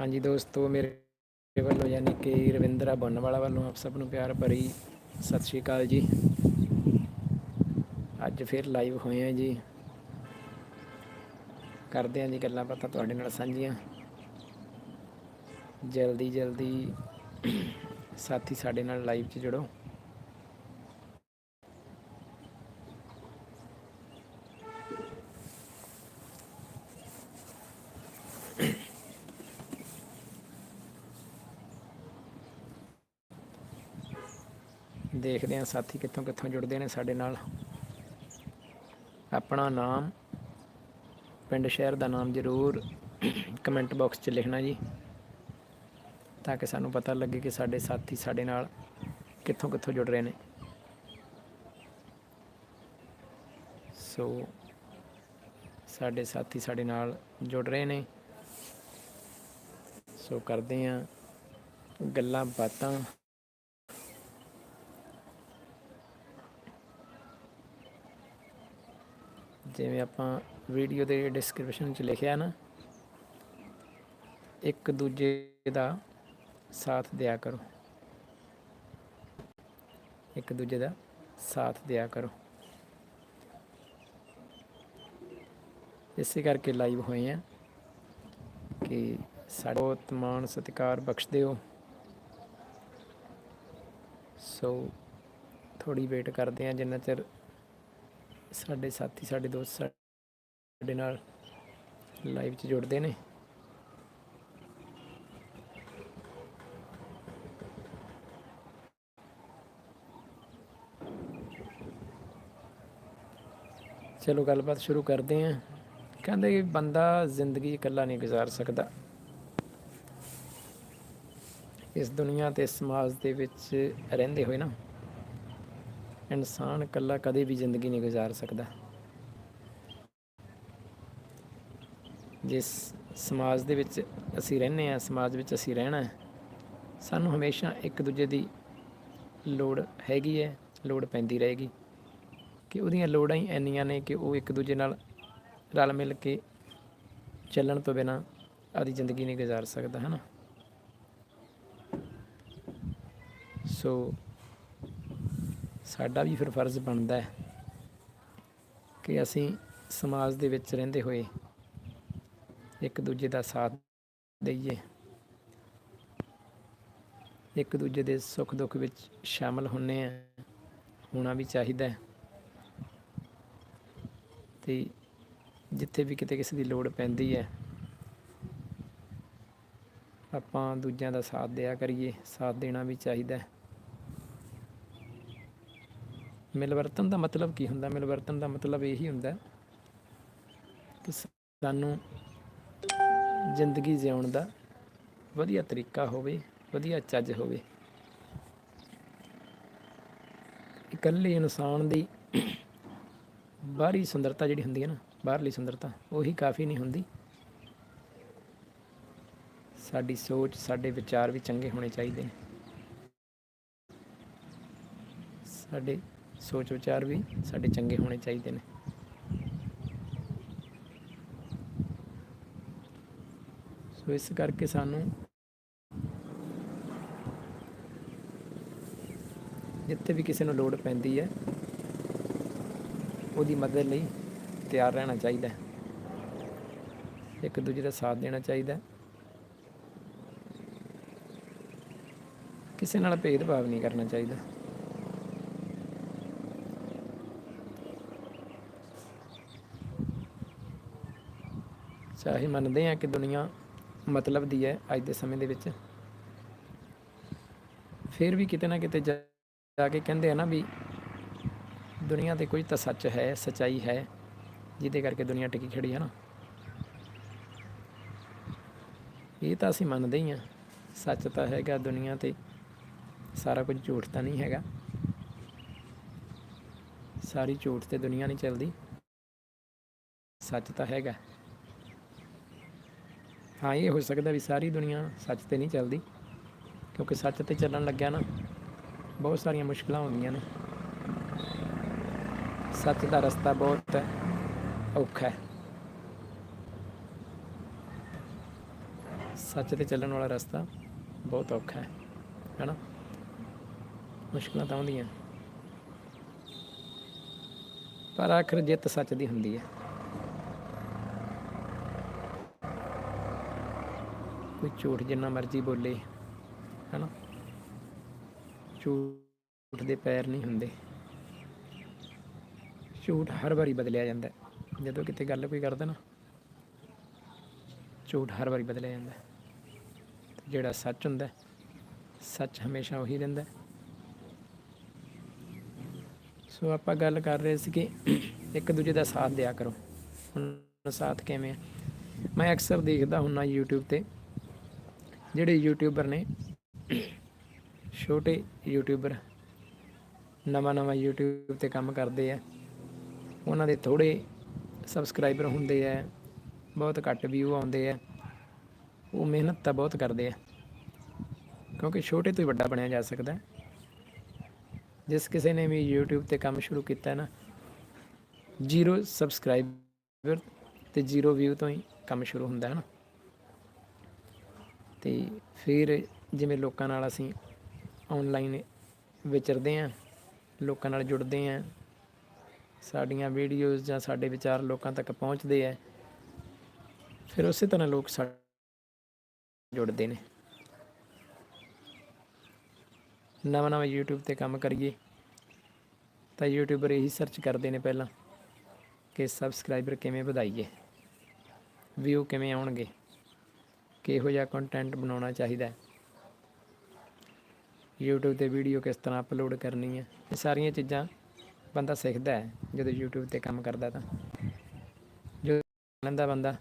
ਹਾਂਜੀ ਦੋਸਤੋ, ਮੇਰੇ ਵੱਲੋਂ ਯਾਨੀ ਕਿ ਰਵਿੰਦਰਾ ਬੰਨਵਾਲਾ ਵੱਲੋਂ ਆਪ ਸਭ ਨੂੰ ਪਿਆਰ ਭਰੀ ਸਤਿ ਸ਼੍ਰੀ ਅਕਾਲ ਜੀ। ਅੱਜ ਫਿਰ ਲਾਈਵ ਹੋਏ ਆ ਜੀ। ਕਰਦੇ ਆ ਜੀ ਗੱਲਾਂ ਬਾਤਾਂ ਤੁਹਾਡੇ ਨਾਲ ਸਾਂਝੀਆਂ। ਜਲਦੀ ਜਲਦੀ ਸਾਥੀ ਸਾਡੇ ਨਾਲ ਲਾਈਵ 'ਚ ਜੁੜੋ। ਦੇਖਦੇ ਹਾਂ ਸਾਥੀ ਕਿੱਥੋਂ ਕਿੱਥੋਂ ਜੁੜਦੇ ਨੇ ਸਾਡੇ ਨਾਲ। ਆਪਣਾ ਨਾਮ, ਪਿੰਡ ਸ਼ਹਿਰ ਦਾ ਨਾਮ ਜ਼ਰੂਰ ਕਮੈਂਟ ਬਾਕਸ 'ਚ ਲਿਖਣਾ ਜੀ, ਤਾਂ ਕਿ ਸਾਨੂੰ ਪਤਾ ਲੱਗੇ ਕਿ ਸਾਡੇ ਸਾਥੀ ਸਾਡੇ ਨਾਲ ਕਿੱਥੋਂ ਕਿੱਥੋਂ ਜੁੜ ਰਹੇ ਨੇ। ਸੋ, ਸਾਡੇ ਸਾਥੀ ਸਾਡੇ ਨਾਲ ਜੁੜ ਰਹੇ ਨੇ। ਸੋ ਕਰਦੇ ਹਾਂ ਗੱਲਾਂ ਬਾਤਾਂ। ਜਿਵੇਂ ਆਪਾਂ ਵੀਡੀਓ ਦੇ ਡਿਸਕ੍ਰਿਪਸ਼ਨ 'ਚ ਲਿਖਿਆ ਨਾ, ਇੱਕ ਦੂਜੇ ਦਾ ਸਾਥ ਦਿਆ ਕਰੋ। ਇੱਕ ਦੂਜੇ ਦਾ ਸਾਥ ਦਿਆ ਕਰੋ। ਇਸੇ ਕਰਕੇ ਲਾਈਵ ਹੋਏ ਆ ਕਿ ਸਾਡੇ ਬਹੁਤ ਮਾਣ ਸਤਿਕਾਰ ਬਖਸ਼ਦੇ ਹੋ। ਸੋ ਥੋੜੀ ਵੇਟ ਕਰਦੇ ਆ ਜਿੰਨਾ ਚਿਰ ਸਾਡੇ ਸਾਥੀ, ਸਾਡੇ ਦੋਸਤ ਸਾਡੇ ਨਾਲ ਲਾਈਵ 'ਚ ਜੁੜਦੇ ਨੇ। ਚਲੋ ਗੱਲਬਾਤ ਸ਼ੁਰੂ ਕਰਦੇ ਆਂ ਕਹਿੰਦੇ ਕਿ ਬੰਦਾ ਜ਼ਿੰਦਗੀ ਇਕੱਲਾ ਨਹੀਂ ਗੁਜ਼ਾਰ ਸਕਦਾ। ਇਸ ਦੁਨੀਆ ਤੇ ਸਮਾਜ ਦੇ ਵਿੱਚ ਰਹਿੰਦੇ ਹੋਏ ਨਾ ਇਨਸਾਨ ਇਕੱਲਾ ਕਦੇ ਵੀ ਜ਼ਿੰਦਗੀ ਨਹੀਂ ਗੁਜ਼ਾਰ ਸਕਦਾ। ਜਿਸ ਸਮਾਜ ਦੇ ਵਿੱਚ ਅਸੀਂ ਰਹਿੰਦੇ ਹਾਂ, ਸਮਾਜ ਵਿੱਚ ਅਸੀਂ ਰਹਿਣਾ ਸਾਨੂੰ ਹਮੇਸ਼ਾ ਇੱਕ ਦੂਜੇ ਦੀ ਲੋੜ ਹੈਗੀ ਹੈ, ਲੋੜ ਪੈਂਦੀ ਰਹੇਗੀ। ਕਿ ਉਹਦੀਆਂ ਲੋੜਾਂ ਹੀ ਇੰਨੀਆਂ ਨੇ ਕਿ ਉਹ ਇੱਕ ਦੂਜੇ ਨਾਲ ਰਲ ਮਿਲ ਕੇ ਚੱਲਣ ਤੋਂ ਬਿਨਾ ਆਦੀ ਜ਼ਿੰਦਗੀ ਨਹੀਂ ਗੁਜ਼ਾਰ ਸਕਦਾ, ਹੈ ਨਾ? ਸੋ ਸਾਡਾ ਵੀ ਫਿਰ ਫਰਜ਼ ਬਣਦਾ ਹੈ ਕਿ ਅਸੀਂ ਸਮਾਜ ਦੇ ਵਿੱਚ ਰਹਿੰਦੇ ਹੋਏ ਇੱਕ ਦੂਜੇ ਦਾ ਸਾਥ ਦਈਏ। ਇੱਕ ਦੂਜੇ ਦੇ ਸੁੱਖ ਦੁੱਖ ਵਿੱਚ ਸ਼ਾਮਲ ਹੁੰਨੇ ਆ ਹੋਣਾ ਵੀ ਚਾਹੀਦਾ ਹੈ। ਤੇ ਜਿੱਥੇ ਵੀ ਕਿਤੇ ਕਿਸੇ ਦੀ ਲੋੜ ਪੈਂਦੀ ਹੈ, ਆਪਾਂ ਦੂਜਿਆਂ ਦਾ ਸਾਥ ਦਿਆ ਕਰੀਏ, ਸਾਥ ਦੇਣਾ ਵੀ ਚਾਹੀਦਾ ਹੈ। ਮਿਲਵਰਤਨ ਦਾ ਮਤਲਬ ਕੀ ਹੁੰਦਾ? ਮਿਲਵਰਤਨ ਦਾ ਮਤਲਬ ਇਹੀ ਹੁੰਦਾ ਕਿ ਸਾਨੂੰ ਜ਼ਿੰਦਗੀ ਜਿਉਣ ਦਾ ਵਧੀਆ ਤਰੀਕਾ ਹੋਵੇ, ਵਧੀਆ ਚੱਜ ਹੋਵੇ। ਇਕੱਲੇ ਇਨਸਾਨ ਦੀ ਬਾਹਰੀ ਸੁੰਦਰਤਾ ਜਿਹੜੀ ਹੁੰਦੀ ਹੈ ਨਾ, ਬਾਹਰਲੀ ਸੁੰਦਰਤਾ, ਉਹੀ ਕਾਫੀ ਨਹੀਂ ਹੁੰਦੀ। ਸਾਡੀ ਸੋਚ, ਸਾਡੇ ਵਿਚਾਰ ਵੀ ਚੰਗੇ ਹੋਣੇ ਚਾਹੀਦੇ ਨੇ। ਸਾਡੇ ਸੋਚ ਵਿਚਾਰ ਵੀ ਸਾਡੇ ਚੰਗੇ ਹੋਣੇ ਚਾਹੀਦੇ ਨੇ। ਸੋ ਇਸ ਕਰਕੇ ਸਾਨੂੰ ਜਿੱਥੇ ਵੀ ਕਿਸੇ ਨੂੰ ਲੋੜ ਪੈਂਦੀ ਹੈ, ਉਹਦੀ ਮਦਦ ਲਈ ਤਿਆਰ ਰਹਿਣਾ ਚਾਹੀਦਾ ਹੈ। ਇੱਕ ਦੂਜੇ ਦਾ ਸਾਥ ਦੇਣਾ ਚਾਹੀਦਾ ਹੈ। ਕਿਸੇ ਨਾਲ ਭੇਦਭਾਵ ਨਹੀਂ ਕਰਨਾ ਚਾਹੀਦਾ। ਅਸੀਂ ਮੰਨਦੇ ਹਾਂ ਕਿ ਦੁਨੀਆ ਮਤਲਬ ਦੀ ਹੈ ਅੱਜ ਦੇ ਸਮੇਂ ਦੇ ਵਿੱਚ। ਫਿਰ ਵੀ ਕਿਤੇ ਨਾ ਕਿਤੇ ਜਾ ਜਾ ਕੇ ਕਹਿੰਦੇ ਆ ਨਾ ਵੀ ਦੁਨੀਆ ਤੇ ਕੋਈ ਤਾਂ ਸੱਚ ਹੈ, ਸਚਾਈ ਹੈ, ਜਿਹਦੇ ਕਰਕੇ ਦੁਨੀਆ ਟਿਕੀ ਖੜੀ ਹੈ ਨਾ। ਇਹ ਤਾਂ ਅਸੀਂ ਮੰਨਦੇ ਹੀ ਆ ਸੱਚ ਤਾਂ ਹੈਗਾ ਦੁਨੀਆ ਤੇ, ਸਾਰਾ ਕੁਝ ਝੂਠ ਤਾਂ ਨਹੀਂ ਹੈਗਾ। ਸਾਰੀ ਝੂਠ ਤੇ ਦੁਨੀਆ ਨਹੀਂ ਚੱਲਦੀ। ਸੱਚ ਤਾਂ ਹੈਗਾ। ਹਾਂ, ਇਹ ਹੋ ਸਕਦਾ ਵੀ ਸਾਰੀ ਦੁਨੀਆ ਸੱਚ ਤੇ ਨਹੀਂ ਚੱਲਦੀ, ਕਿਉਂਕਿ ਸੱਚ ਤੇ ਚੱਲਣ ਲੱਗਿਆ ਨਾ, ਬਹੁਤ ਸਾਰੀਆਂ ਮੁਸ਼ਕਲਾਂ ਹੁੰਦੀਆਂ ਨੇ। ਸੱਚ ਦਾ ਰਸਤਾ ਬਹੁਤ ਔਖਾ ਹੈ। ਸੱਚ ਤੇ ਚੱਲਣ ਵਾਲਾ ਰਸਤਾ ਬਹੁਤ ਔਖਾ ਹੈ, ਹੈਨਾ? ਮੁਸ਼ਕਲਾਂ ਤਾਂ ਆਉਂਦੀਆਂ। ਪਰ ਆਖਰ ਜਿੱਤ ਸੱਚ ਦੀ ਹੁੰਦੀ ਹੈ। ਕੋਈ ਝੂਠ ਜਿੰਨਾ ਮਰਜ਼ੀ ਬੋਲੇ, ਹੈਨਾ? ਝੂਠ ਦੇ ਪੈਰ ਨਹੀਂ ਹੁੰਦੇ। ਝੂਠ ਹਰ ਵਾਰੀ ਬਦਲਿਆ ਜਾਂਦਾ ਜਦੋਂ ਕਿਤੇ ਗੱਲ ਕੋਈ ਕਰਦਾ ਨਾ, ਝੂਠ ਹਰ ਵਾਰੀ ਬਦਲਿਆ ਜਾਂਦਾ ਜਿਹੜਾ ਸੱਚ ਹੁੰਦਾ ਸੱਚ ਹਮੇਸ਼ਾ ਉਹੀ ਰਹਿੰਦਾ ਸੋ ਆਪਾਂ ਗੱਲ ਕਰ ਰਹੇ ਸੀ ਕਿ ਇੱਕ ਦੂਜੇ ਦਾ ਸਾਥ ਦਿਆ ਕਰੋ। ਹੁਣ ਸਾਥ ਕਿਵੇਂ ਹੈ? ਮੈਂ ਅਕਸਰ ਦੇਖਦਾ ਹੁੰਨਾ YouTube ਤੇ। ਜਿਹੜੇ ਯੂਟਿਊਬਰ ਨੇ, ਛੋਟੇ ਯੂਟਿਊਬਰ ਨਵਾਂ ਨਵਾਂ YouTube ਤੇ ਕੰਮ ਕਰਦੇ ਆ, ਉਹਨਾਂ ਦੇ ਥੋੜੇ ਸਬਸਕ੍ਰਾਈਬਰ ਹੁੰਦੇ ਆ, ਬਹੁਤ ਘੱਟ ਵਿਊ ਆਉਂਦੇ ਆ, ਉਹ ਮਿਹਨਤ ਤਾਂ ਬਹੁਤ ਕਰਦੇ ਆ, ਕਿਉਂਕਿ ਛੋਟੇ ਤੋਂ ਹੀ ਵੱਡਾ ਬਣਿਆ ਜਾ ਸਕਦਾ। ਜਿਸ ਕਿਸੇ ਨੇ ਵੀ YouTube ਤੇ ਕੰਮ ਸ਼ੁਰੂ ਕੀਤਾ ਨਾ ਜ਼ੀਰੋ ਸਬਸਕ੍ਰਾਈਬਰ ਤੇ ਜ਼ੀਰੋ ਵਿਊ ਤੋਂ ਹੀ ਕੰਮ ਸ਼ੁਰੂ ਹੁੰਦਾ ਹੈ ਨਾ। ਤੇ ਫਿਰ ਜਿਵੇਂ ਲੋਕਾਂ ਨਾਲ ਅਸੀਂ ਆਨਲਾਈਨ ਵਿਚਰਦੇ ਆਂ ਲੋਕਾਂ ਨਾਲ ਜੁੜਦੇ ਆਂ ਸਾਡੀਆਂ ਵੀਡੀਓਜ਼ ਜਾਂ ਸਾਡੇ ਵਿਚਾਰ ਲੋਕਾਂ ਤੱਕ ਪਹੁੰਚਦੇ ਆ ਫਿਰ ਉਸੇ ਤਰ੍ਹਾਂ ਲੋਕ ਸਾਡੇ ਜੁੜਦੇ ਨੇ। ਨਵਾਂ ਨਵਾਂ YouTube ਤੇ ਕੰਮ ਕਰੀਏ, ਤਾਂ ਯੂਟਿਊਬਰ ਇਹੀ ਸਰਚ ਕਰਦੇ ਨੇ ਪਹਿਲਾਂ ਕਿ ਸਬਸਕ੍ਰਾਈਬਰ ਕਿਵੇਂ ਵਧਾਈਏ ਵਿਊ ਕਿਵੇਂ ਆਉਣਗੇ। ਕਿਹੋ ਜਿਹਾ ਕੰਟੈਂਟ ਬਣਾਉਣਾ ਚਾਹੀਦਾ ਹੈ? YouTube ਤੇ ਵੀਡੀਓ ਕਿਸ ਤਰ੍ਹਾਂ ਅਪਲੋਡ ਕਰਨੀ ਹੈ? ਇਹ ਸਾਰੀਆਂ ਚੀਜ਼ਾਂ ਬੰਦਾ ਸਿੱਖਦਾ ਹੈ, ਜਦੋਂ YouTube ਤੇ ਕੰਮ ਕਰਦਾ ਤਾਂ। ਜੋ ਲੈਂਦਾ ਬੰਦਾ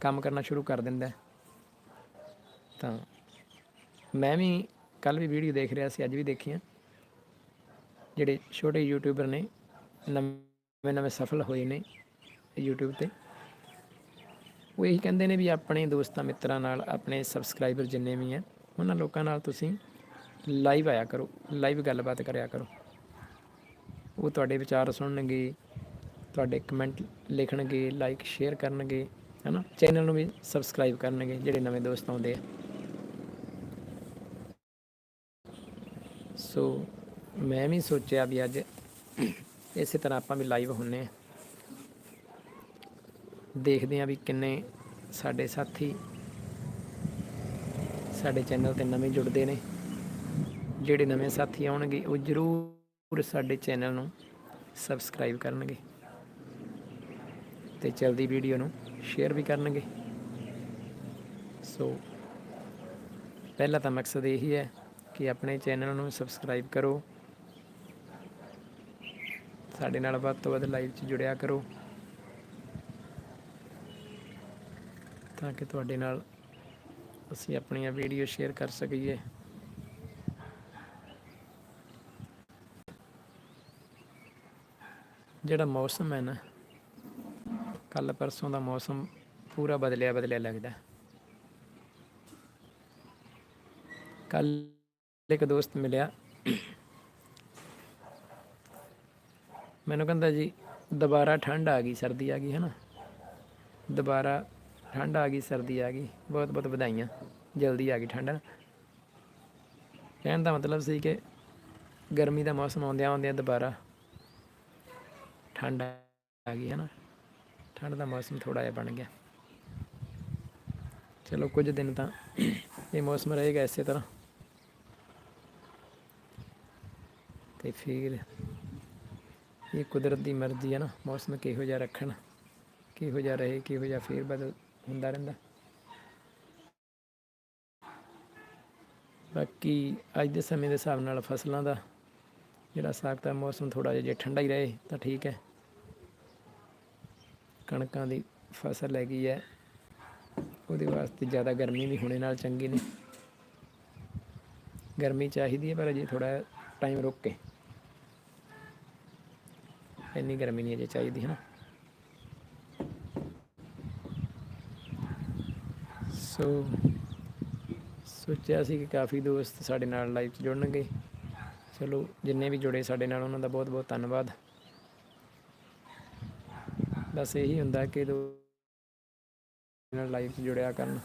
ਕੰਮ ਕਰਨਾ ਸ਼ੁਰੂ ਕਰ ਦਿੰਦਾ ਤਾਂ ਮੈਂ ਵੀ ਕੱਲ ਵੀ ਵੀਡੀਓ ਦੇਖ ਰਿਹਾ ਸੀ, ਅੱਜ ਵੀ ਦੇਖੀਆਂ ਜਿਹੜੇ ਛੋਟੇ ਯੂਟਿਊਬਰ ਨੇ ਨਵੇਂ ਨਵੇਂ ਸਫਲ ਹੋਏ ਨੇ YouTube ਤੇ। ਉਹ ਇਹੀ ਕਹਿੰਦੇ ਨੇ ਵੀ ਆਪਣੇ ਦੋਸਤਾਂ ਮਿੱਤਰਾਂ ਨਾਲ, ਆਪਣੇ ਸਬਸਕ੍ਰਾਈਬਰ ਜਿੰਨੇ ਵੀ ਆ ਉਹਨਾਂ ਲੋਕਾਂ ਨਾਲ ਤੁਸੀਂ ਲਾਈਵ ਆਇਆ ਕਰੋ ਲਾਈਵ ਗੱਲਬਾਤ ਕਰਿਆ ਕਰੋ। ਉਹ ਤੁਹਾਡੇ ਵਿਚਾਰ ਸੁਣਨਗੇ, ਤੁਹਾਡੇ ਕਮੈਂਟ ਲਿਖਣਗੇ ਲਾਈਕ ਸ਼ੇਅਰ ਕਰਨਗੇ, ਹੈਨਾ? ਚੈਨਲ ਨੂੰ ਵੀ ਸਬਸਕ੍ਰਾਈਬ ਕਰਨਗੇ, ਜਿਹੜੇ ਨਵੇਂ ਦੋਸਤ ਆਉਂਦੇ ਆ। ਸੋ ਮੈਂ ਵੀ ਸੋਚਿਆ ਵੀ ਅੱਜ ਇਸੇ ਤਰ੍ਹਾਂ ਆਪਾਂ ਵੀ ਲਾਈਵ ਹੁੰਨੇ ਆ। ਦੇਖਦੇ ਆ ਵੀ ਕਿੰਨੇ ਸਾਡੇ ਸਾਥੀ ਸਾਡੇ ਚੈਨਲ ਤੇ ਨਵੇਂ ਜੁੜਦੇ ਨੇ। ਜਿਹੜੇ ਨਵੇਂ ਸਾਥੀ ਆਉਣਗੇ, ਉਹ ਜ਼ਰੂਰ ਸਾਡੇ ਚੈਨਲ ਨੂੰ ਸਬਸਕ੍ਰਾਈਬ ਕਰਨਗੇ ਤੇ ਜਲਦੀ ਵੀਡੀਓ ਨੂੰ ਸ਼ੇਅਰ ਵੀ ਕਰਨਗੇ। ਸੋ ਪਹਿਲਾ ਤਾਂ ਮਕਸਦ ਇਹੀ ਹੈ ਕਿ ਆਪਣੇ ਚੈਨਲ ਨੂੰ ਸਬਸਕ੍ਰਾਈਬ ਕਰੋ। ਸਾਡੇ ਨਾਲ ਵੱਧ ਤੋਂ ਵੱਧ ਲਾਈਵ 'ਚ ਜੁੜਿਆ ਕਰੋ। ਤਾਂ ਕਿ ਤੁਹਾਡੇ ਨਾਲ ਅਸੀਂ ਆਪਣੀਆਂ ਵੀਡੀਓ ਸ਼ੇਅਰ ਕਰ ਸਕੀਏ। ਜਿਹੜਾ ਮੌਸਮ ਹੈ ਨਾ ਕੱਲ ਪਰਸੋਂ ਦਾ ਮੌਸਮ ਪੂਰਾ ਬਦਲਿਆ ਬਦਲਿਆ ਲੱਗਦਾ। ਕੱਲ ਇੱਕ ਦੋਸਤ ਮਿਲਿਆ। ਮੈਨੂੰ ਕਹਿੰਦਾ ਜੀ, ਦੁਬਾਰਾ ਠੰਡ ਆ ਗਈ, ਸਰਦੀ ਆ ਗਈ, ਹੈ ਨਾ? ਦੁਬਾਰਾ ਠੰਡ ਆ ਗਈ, ਸਰਦੀ ਆ ਗਈ, ਬਹੁਤ ਬਹੁਤ ਵਧਾਈਆਂ, ਜਲਦੀ ਆ ਗਈ ਠੰਡ। ਕਹਿਣ ਦਾ ਮਤਲਬ ਸੀ ਕਿ ਗਰਮੀ ਦਾ ਮੌਸਮ ਆਉਂਦਿਆਂ ਆਉਂਦਿਆਂ ਦੁਬਾਰਾ ਠੰਡ ਆ ਗਈ ਹੈ ਨਾ ਠੰਡ ਦਾ ਮੌਸਮ ਥੋੜਾ ਜਿਹਾ ਬਣ ਗਿਆ। ਚਲੋ, ਕੁਝ ਦਿਨ ਤਾਂ ਇਹ ਮੌਸਮ ਰਹੇਗਾ ਇਸੇ ਤਰ੍ਹਾਂ। ਤੇ ਫਿਰ ਇਹ ਕੁਦਰਤ ਦੀ ਮਰਜ਼ੀ ਹੈ ਨਾ, ਮੌਸਮ ਕਿਹੋ ਜਿਹਾ ਰੱਖਣ, ਕਿਹੋ ਜਿਹਾ ਰਹੇ, ਕਿਹੋ ਜਿਹਾ ਫੇਰ ਬਦਲ ਹੁੰਦਾ ਰਹਿੰਦਾ। ਬਾਕੀ ਅੱਜ ਦੇ ਸਮੇਂ ਦੇ ਹਿਸਾਬ ਨਾਲ ਫਸਲਾਂ ਦਾ ਜਿਹੜਾ ਸਾਖਤਾ ਮੌਸਮ ਥੋੜਾ ਜਿਹਾ ਜੇ ਠੰਡਾ ਹੀ ਰਹੇ ਤਾਂ ਠੀਕ ਹੈ। ਕਣਕਾਂ ਦੀ ਫਸਲ ਹੈਗੀ ਹੈ। ਉਹਦੇ ਵਾਸਤੇ ਜ਼ਿਆਦਾ ਗਰਮੀ ਵੀ ਹੋਣੇ ਨਾਲ ਚੰਗੀ ਨਹੀਂ ਗਰਮੀ ਚਾਹੀਦੀ ਹੈ ਪਰ ਅਜੇ ਥੋੜਾ ਟਾਈਮ ਰੁਕ ਕੇ। ਇੰਨੀ ਗਰਮੀ ਨਹੀਂ ਅਜੇ ਚਾਹੀਦੀ ਹੈ ਨਾ ਸੋ ਸੋਚਿਆ ਸੀ ਕਿ ਕਾਫੀ ਦੋਸਤ ਸਾਡੇ ਨਾਲ ਲਾਈਵ 'ਚ ਜੁੜਨਗੇ। ਚਲੋ, ਜਿੰਨੇ ਵੀ ਜੁੜੇ ਸਾਡੇ ਨਾਲ, ਉਹਨਾਂ ਦਾ ਬਹੁਤ ਬਹੁਤ ਧੰਨਵਾਦ। ਬਸ ਇਹੀ ਹੁੰਦਾ ਕਿ ਦੋ ਨਾਲ ਲਾਈਵ 'ਚ ਜੁੜਿਆ ਕਰਨ।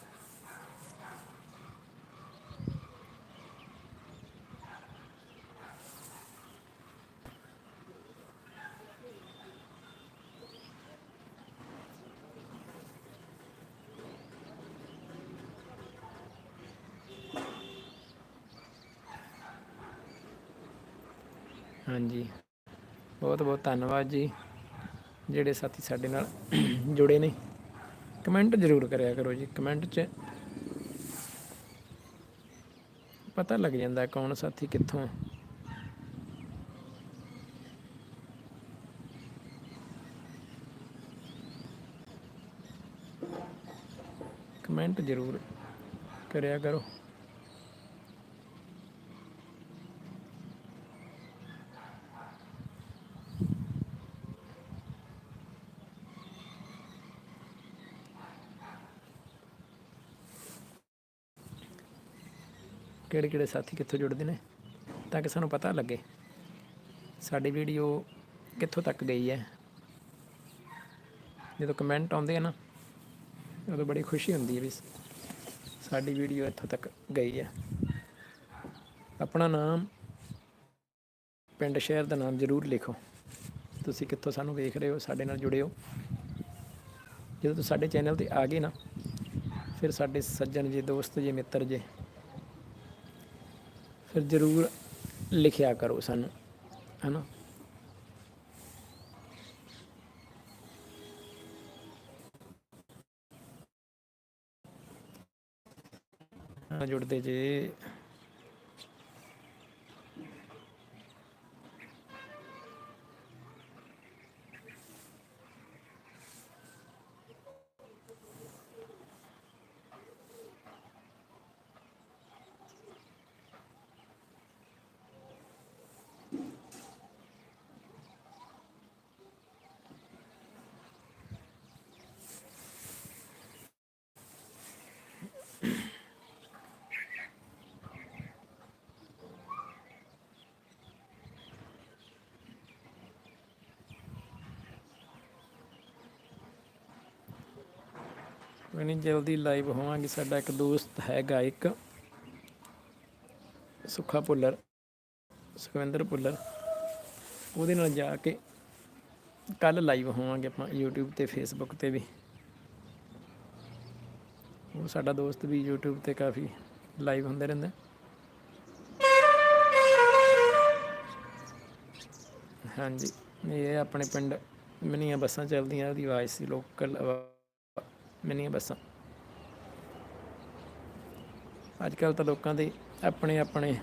ਹਾਂਜੀ। ਬਹੁਤ ਬਹੁਤ ਧੰਨਵਾਦ ਜੀ। ਜਿਹੜੇ ਸਾਥੀ ਸਾਡੇ ਨਾਲ ਜੁੜੇ ਨੇ, ਕਮੈਂਟ ਜ਼ਰੂਰ ਕਰਿਆ ਕਰੋ ਜੀ, ਕਮੈਂਟ 'ਚ। ਪਤਾ ਲੱਗ ਜਾਂਦਾ ਕੌਣ ਸਾਥੀ ਕਿੱਥੋਂ। ਕਮੈਂਟ ਜ਼ਰੂਰ ਕਰਿਆ ਕਰੋ। ਕਿਹੜੇ ਕਿਹੜੇ ਸਾਥੀ ਕਿੱਥੋਂ ਜੁੜਦੇ ਨੇ ਤਾਂ ਕਿ ਸਾਨੂੰ ਪਤਾ ਲੱਗੇ ਸਾਡੀ ਵੀਡੀਓ ਕਿੱਥੋਂ ਤੱਕ ਗਈ ਹੈ। ਜਦੋਂ ਕਮੈਂਟ ਆਉਂਦੇ ਆ ਨਾ, ਉਦੋਂ ਬੜੀ ਖੁਸ਼ੀ ਹੁੰਦੀ ਹੈ ਵੀ ਸਾਡੀ ਵੀਡੀਓ ਇੱਥੋਂ ਤੱਕ ਗਈ ਹੈ। ਆਪਣਾ ਨਾਮ ਪਿੰਡ ਸ਼ਹਿਰ ਦਾ ਨਾਮ ਜ਼ਰੂਰ ਲਿਖੋ। ਤੁਸੀਂ ਕਿੱਥੋਂ ਸਾਨੂੰ ਵੇਖ ਰਹੇ ਹੋ, ਸਾਡੇ ਨਾਲ ਜੁੜੇ ਹੋ। ਜਦੋਂ ਤੁਸੀਂ ਸਾਡੇ ਚੈਨਲ ਤੇ ਆ ਗਏ ਨਾ, ਫਿਰ ਸਾਡੇ ਸੱਜਣ ਜੇ, ਦੋਸਤ ਜੇ, ਮਿੱਤਰ ਜੇ ਫਿਰ ਜ਼ਰੂਰ ਲਿਖਿਆ ਕਰੋ ਸਾਨੂੰ ਹਨਾ? ਨਾਲ ਜੁੜਦੇ ਜੇ। ਕੋਈ ਨਹੀਂ ਜਲਦੀ ਲਾਈਵ ਹੋਵਾਂਗੇ ਸਾਡਾ ਇੱਕ ਦੋਸਤ ਹੈ ਗਾਇਕ ਸੁੱਖਾ ਭੁੱਲਰ। ਸੁਖਵਿੰਦਰ ਭੁੱਲਰ, ਉਹਦੇ ਨਾਲ ਜਾ ਕੇ ਕੱਲ ਲਾਈਵ ਹੋਵਾਂਗੇ ਆਪਾਂ YouTube ਤੇ, Facebook ਤੇ ਵੀ। ਉਹ ਸਾਡਾ ਦੋਸਤ ਵੀ YouTube ਤੇ ਕਾਫੀ ਲਾਈਵ ਹੁੰਦੇ ਰਹਿੰਦੇ। ਹਾਂਜੀ, ਇਹ ਆਪਣੇ ਪਿੰਡ ਮਿੰਨੀਆਂ ਬੱਸਾਂ ਚੱਲਦੀਆਂ, ਉਹਦੀ ਆਵਾਜ਼ ਸੀ ਲੋਕਲ ਮਿੰਨੀਆਂ ਬੱਸਾਂ। ਅੱਜ ਕੱਲ ਤਾਂ ਲੋਕਾਂ ਦੇ ਆਪਣੇ ਆਪਣੇ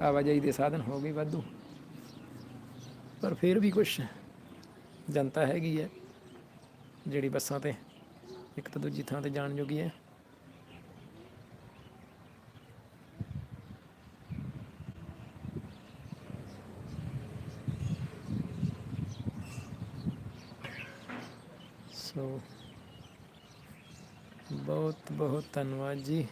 ਆਵਾਜਾਈ ਦੇ ਸਾਧਨ ਹੋ ਗਏ ਵਾਧੂ। ਪਰ ਫਿਰ ਵੀ ਕੁਛ ਜਨਤਾ ਹੈਗੀ ਹੈ, ਜਿਹੜੀ ਬੱਸਾਂ ਤੇ ਇੱਕ ਤਾਂ ਦੂਜੀ ਥਾਂ ਤੇ ਜਾਣ ਜੋਗੀ ਹੈ। ਸੋ ਬਹੁਤ ਬਹੁਤ ਧੰਨਵਾਦ ਜੀ।